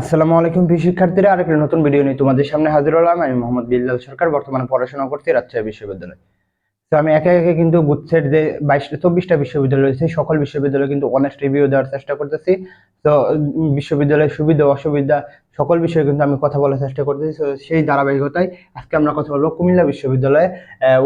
আসসালামু আলাইকুম প্রিয় শিক্ষার্থীরা, আরেকটি নতুন ভিডিও নিয়ে তোমাদের সামনে হাজির হলাম। আমি মোহাম্মদ বিল্লাল সরকার, বর্তমানে পড়াশোনা করছি রাজশাহী বিশ্ববিদ্যালয়ে। তো আমি একে একে কিন্তু গুচ্ছের যে বাইশটা চব্বিশটা বিশ্ববিদ্যালয় রয়েছে সকল বিশ্ববিদ্যালয় কিন্তু অনেস্ট রিভিউ দেওয়ার চেষ্টা করতেছি। তো বিশ্ববিদ্যালয়ের সুবিধা, অসুবিধা, সকল বিষয়ে কিন্তু আমি কথা বলার চেষ্টা করতেছি। তো সেই ধারাবাহিকতায় আজকে আমরা কথা বলব কুমিল্লা বিশ্ববিদ্যালয়ে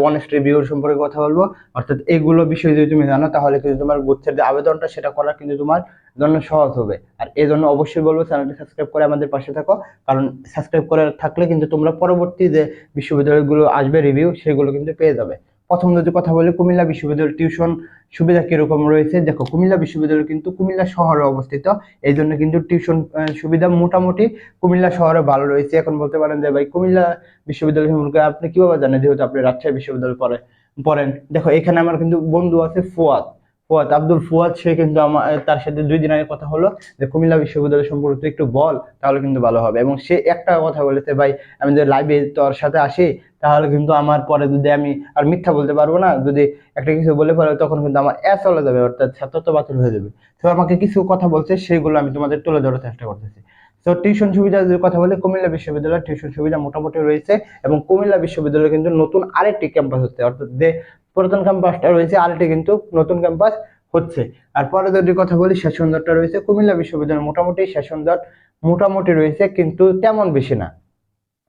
অনেস্ট রিভিউ সম্পর্কে কথা বলব। অর্থাৎ এইগুলো বিষয় যদি তুমি জানো, তাহলে কিন্তু তোমার গুচ্ছের যে আবেদনটা, সেটা করা কিন্তু তোমার জন্য সহজ হবে। আর এই জন্য অবশ্যই বলব, চ্যানেলটি সাবস্ক্রাইব করে আমাদের পাশে থাকো। কারণ সাবস্ক্রাইব করে থাকলে কিন্তু তোমরা পরবর্তী যে বিশ্ববিদ্যালয়গুলো আসবে রিভিউ সেগুলো কিন্তু পেয়ে যাবে। প্রথম যদি কথা বলি, কুমিল্লা বিশ্ববিদ্যালয়ের টিউশন সুবিধা কীরকম রয়েছে? দেখো, কুমিল্লা বিশ্ববিদ্যালয় কিন্তু কুমিল্লা শহরে অবস্থিত। এই জন্য কিন্তু টিউশন সুবিধা মোটামুটি কুমিল্লা শহরে ভালো রয়েছে। এখন বলতে পারেন যে, ভাই, কুমিল্লা বিশ্ববিদ্যালয় সম্পর্কে আপনি কীভাবে জানেন? যেহেতু আপনি রাজশাহী বিশ্ববিদ্যালয় পড়ে, পড়েন। দেখো, এখানে আমার কিন্তু বন্ধু আছে ফুয়াদ। ফুয়াদ, আব্দুল ফুয়াদ, সে কিন্তু আমার তার সাথে দুই দিন আগে কথা হলো যে কুমিল্লা বিশ্ববিদ্যালয় সম্পর্কে তুই একটু বল, তাহলে কিন্তু ভালো হবে। এবং সে একটা কথা বলেছে, ভাই, আমি যদি লাইভে তোর সাথে আসি, তাহলে কিন্তু আমার পরে যদি আমি আর মিথ্যা বলতে পারব না, যদি একটা কিছু বলে পরে তখন কিন্তু আমার এ চলে যাবে, অর্থাৎ ছাত্রত্ব বাতিল হয়ে যাবে। তো আমাকে কিছু কথা বলছে সেগুলো আমি তোমাদের তুলে ধরার চেষ্টা করতেছি। তো টিউশন সুবিধা যদি কথা বলি, কুমিল্লা বিশ্ববিদ্যালয়ের টিউশন সুবিধা মোটামুটি রয়েছে এবং কুমিল্লা বিশ্ববিদ্যালয়ে কিন্তু নতুন আরেকটি ক্যাম্পাস হচ্ছে। অর্থাৎ যে পুরাতন ক্যাম্পাসটা রয়েছে, আরেকটি কিন্তু নতুন ক্যাম্পাস হচ্ছে। আর পরে যদি কথা বলি সেশন দরটা রয়েছে। কুমিল্লা বিশ্ববিদ্যালয়ের মোটামুটি সেশন দর মোটামুটি রয়েছে, কিন্তু তেমন বেশি না।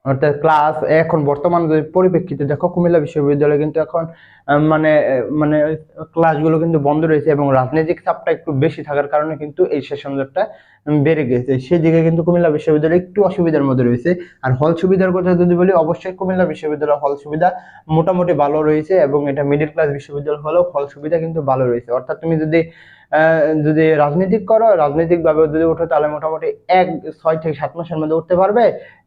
অর্থাৎ ক্লাস এখন বর্তমান পরিপ্রেক্ষিতে দেখো, কুমিল্লা বিশ্ববিদ্যালয় কিন্তু এখন মানে মানে ক্লাসগুলো কিন্তু বন্ধ রয়েছে এবং রাজনৈতিক চাপটা একটু বেশি থাকার কারণে কিন্তু এই সেশন দরটা বেড়ে গেছে। সেদিকে কিন্তু কুমিল্লা বিশ্ববিদ্যালয় একটু অসুবিধার মধ্যে রয়েছে। আর হল সুবিধার কথা যদি বলি, অবশ্যই কুমিল্লা বিশ্ববিদ্যালয় হল সুবিধা মোটামুটি ভালো রয়েছে এবং এটা মিডিল ক্লাস বিশ্ববিদ্যালয় হলেও হল সুবিধা কিন্তু ভালো রয়েছে। অর্থাৎ তুমি যদি যদি রাজনীতিক করো রাজনৈতিক ভাবে যদি ওঠো, তাহলে মোটামুটি এক, ছয় থেকে সাত মাসের মধ্যে উঠতে পারবে।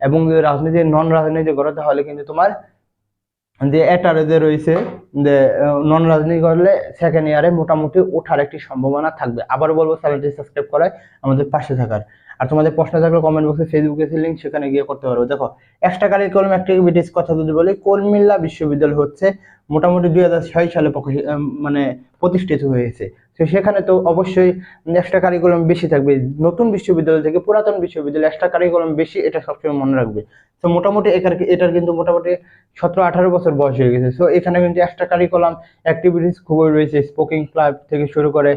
এবং যদি রাজনীতি নন রাজনীতি করো, তাহলে কিন্তু তোমার যে এটারে যে রয়েছে, যে নন রাজনীতি করলে সেকেন্ড ইয়ারে মোটামুটি ওঠার একটি সম্ভাবনা থাকবে। আবার বলব, চ্যানেলটি সাবস্ক্রাইব করায় আমাদের পাশে থাকার। আর তোমাদের প্রশ্ন থাকলে কমেন্ট বক্সে ফেসবুকে লিঙ্ক সেখানে গিয়ে করতে পারবে দেখো এক্সট্রা কারিকুলাম অ্যাক্টিভিটিস কথা যদি বলি কুমিল্লা বিশ্ববিদ্যালয় হচ্ছে মোটামুটি দুই হাজার ছয় সালে মানে প্রতিষ্ঠিত হয়েছে। তো সেখানে তো অবশ্যই এক্সট্রা কারিকুলাম বেশি থাকবে। নতুন বিশ্ববিদ্যালয় থেকে পুরাতন বিশ্ববিদ্যালয় এক্সট্রা কারিকুলাম বেশি, এটা সবসময় মনে রাখবে। তো মোটামুটি এটার এটার কিন্তু মোটামুটি সতেরো আঠারো বছর বয়স হয়ে গেছে। তো এখানে কিন্তু এক্সট্রা কারিকুলাম অ্যাক্টিভিটিস খুবই রয়েছে। স্পোকিং ক্লাব থেকে শুরু করে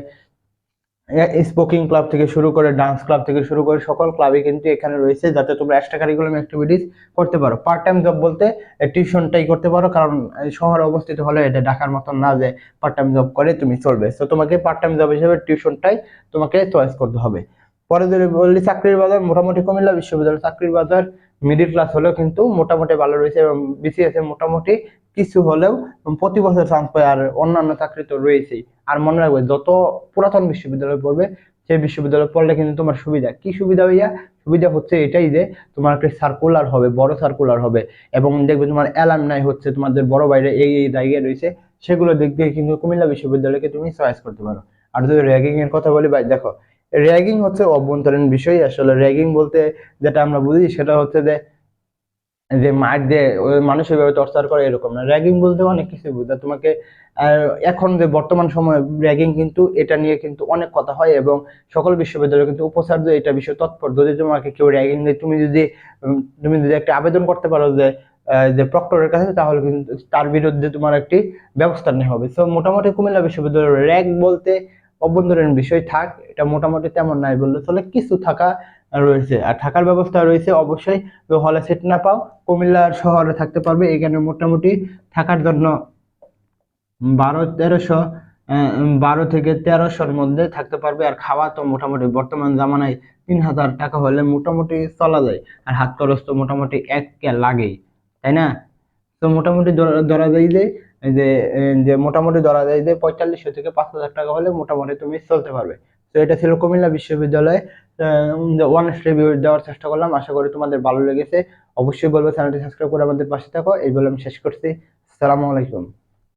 স্পোকিং ক্লাব থেকে শুরু করে, ডান্স ক্লাব থেকে শুরু করে সকল ক্লাবই কিন্তু এখানে রয়েছে যাতে তোমরা এক্সট্রা কারিকুলাম অ্যাক্টিভিটিস করতে পারো। পার্ট টাইম জব বলতে টিউশনটাই করতে পারো, কারণ শহরে অবস্থিত হলে এটা ঢাকার মতন না যে পার্ট টাইম জব করে তুমি চলবে। তো তোমাকে পার্ট টাইম জব হিসেবে টিউশনটাই তোমাকে চয়েস করতে হবে। পরে যদি বললি চাকরির বাজার, মোটামুটি কুমিল্লা বিশ্ববিদ্যালয়। চাকরির বাজার মিডিল ক্লাস হলেও কিন্তু মোটামুটি ভালো রয়েছে এবং বিসিএস এ মোটামুটি কিছু হলেও প্রতি বছর চান্স পায় আর অন্যান্য চাকরি তো রয়েছেই। আর মনে রাখবে, যত পুরাতন বিশ্ববিদ্যালয় পড়বে, সেই বিশ্ববিদ্যালয় পড়লে কিন্তু তোমার সুবিধা। কি সুবিধা হইয়া সুবিধা হচ্ছে এটাই যে, তোমার একটা সার্কুলার হবে, বড় সার্কুলার হবে। এবং দেখবে তোমার অ্যালার্ম অ্যালামনাই হচ্ছে তোমাদের বড় বাইরে এই এই জায়গায় রয়েছে, সেগুলো দেখবে কিন্তু কুমিল্লা বিশ্ববিদ্যালয়কে তুমি চয়েস করতে পারো। আর যদি র্যাগিং এর কথা বলি ভাই, দেখো র্যাগিং হচ্ছে অভ্যন্তরীণ বিষয়। আসলে র্যাগিং বলতে যেটা আমরা বুঝি, সেটা হচ্ছে যে যে মার ওই মানুষ ওইভাবে টর্চার করে এরকম না। র্যাগিং বলতে অনেক কিছু বুঝা তোমাকে এখন যে বর্তমান সময়ে র্যাগিং কিন্তু এটা নিয়ে কিন্তু অনেক কথা হয় এবং সকল বিশ্ববিদ্যালয় কিন্তু উপাচার্য এটা বিষয়ে তৎপর। যদি তোমাকে কেউ র্যাগিং দেয়, তুমি যদি তুমি যদি একটা আবেদন করতে পারো যে যে প্রক্টরের কাছে, তাহলে কিন্তু তার বিরুদ্ধে তোমার একটি ব্যবস্থা নেওয়া হবে। তো মোটামুটি কুমিল্লা বিশ্ববিদ্যালয়ের র্যাগ বলতে অভ্যন্তরীণ বিষয় থাক, এটা মোটামুটি তেমন নাই বললে চলে। কিছু থাকা রয়েছে। আর থাকার ব্যবস্থা রয়েছে অবশ্যই। তো হলে সেট না পাও, কুমিল্লার শহরে থাকতে পারবে। এখানে মোটামুটি থাকার জন্য বারো, তেরোশো বারো থেকে তেরোশোর মধ্যে থাকতে পারবে। আর খাওয়া তো মোটামুটি বর্তমান জামানায় তিন হাজার টাকা হলে মোটামুটি চলা যায়। আর হাত খরচ তো মোটামুটি এক লাগেই, তাই না? তো মোটামুটি ধরা ধরা যায় যে যে যে মোটামুটি ধরা যায় যে পঁয়তাল্লিশশো থেকে পাঁচ হাজার টাকা হলে মোটামুটি তুমি চলতে পারবে। তো এটা ছিল কুমিল্লা বিশ্ববিদ্যালয়ে। ওয়ান রিভিউ দেওয়ার চেষ্টা করলাম। আশা করি তোমাদের ভালো লেগেছে। অবশ্যই বলব চ্যানেলটি সাবস্ক্রাইব করে আমাদের পাশে থাকো। এই বলে আমি শেষ করছি। সালামু আলাইকুম।